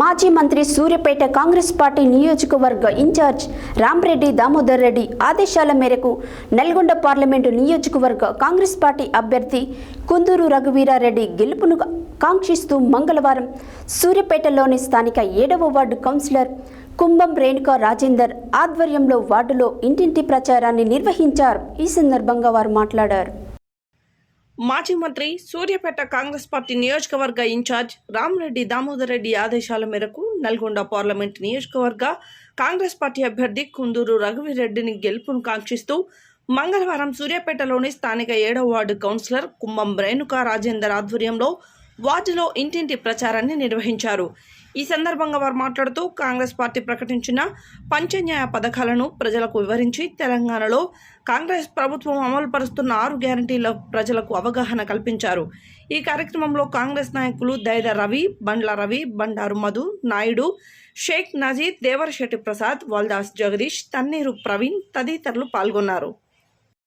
మాజీ మంత్రి సూర్యపేట కాంగ్రెస్ పార్టీ నియోజకవర్గ ఇన్ఛార్జ్ రాంరెడ్డి దామోదర్ రెడ్డి ఆదేశాల మేరకు నల్గొండ పార్లమెంటు నియోజకవర్గ కాంగ్రెస్ పార్టీ అభ్యర్థి కుందూరు రఘువీరారెడ్డి గెలుపును కాంక్షిస్తూ మంగళవారం సూర్యపేటలోని స్థానిక ఏడవ వార్డు కౌన్సిలర్ కుంభం రేణుకా రాజేందర్ ఆధ్వర్యంలో వార్డులో ఇంటింటి ప్రచారాన్ని నిర్వహించారు. ఈ సందర్భంగా వారు మాట్లాడారు. మాజీ మంత్రి సూర్యాపేట కాంగ్రెస్ పార్టీ నియోజకవర్గ ఇన్ఛార్జ్ రామరెడ్డి దామోదర్ రెడ్డి ఆదేశాల మేరకు నల్గొండ పార్లమెంట్ నియోజకవర్గ కాంగ్రెస్ పార్టీ అభ్యర్థి కుందూరు రఘువీరెడ్డిని గెలుపును కాంక్షిస్తూ మంగళవారం సూర్యాపేటలోని స్థానిక ఏడవ వార్డు కౌన్సిలర్ కుమ్మం రేణుకా రాజేందర్ ఆధ్వర్యంలో వార్డులో ఇంటింటి ప్రచారాన్ని నిర్వహించారు. ఈ సందర్భంగా వారు మాట్లాడుతూ కాంగ్రెస్ పార్టీ ప్రకటించిన పంచన్యాయ పథకాలను ప్రజలకు వివరించి తెలంగాణలో కాంగ్రెస్ ప్రభుత్వం అమలు పరుస్తున్న ఆరు గ్యారంటీల ప్రజలకు అవగాహన కల్పించారు. ఈ కార్యక్రమంలో కాంగ్రెస్ నాయకులు దైద రవి బండ్ల రవి బండారు మధు నాయుడు షేక్ నజీర్ దేవరశెట్టి ప్రసాద్ వల్దాస్ జగదీష్ తన్నీరు ప్రవీణ్ తదితరులు పాల్గొన్నారు.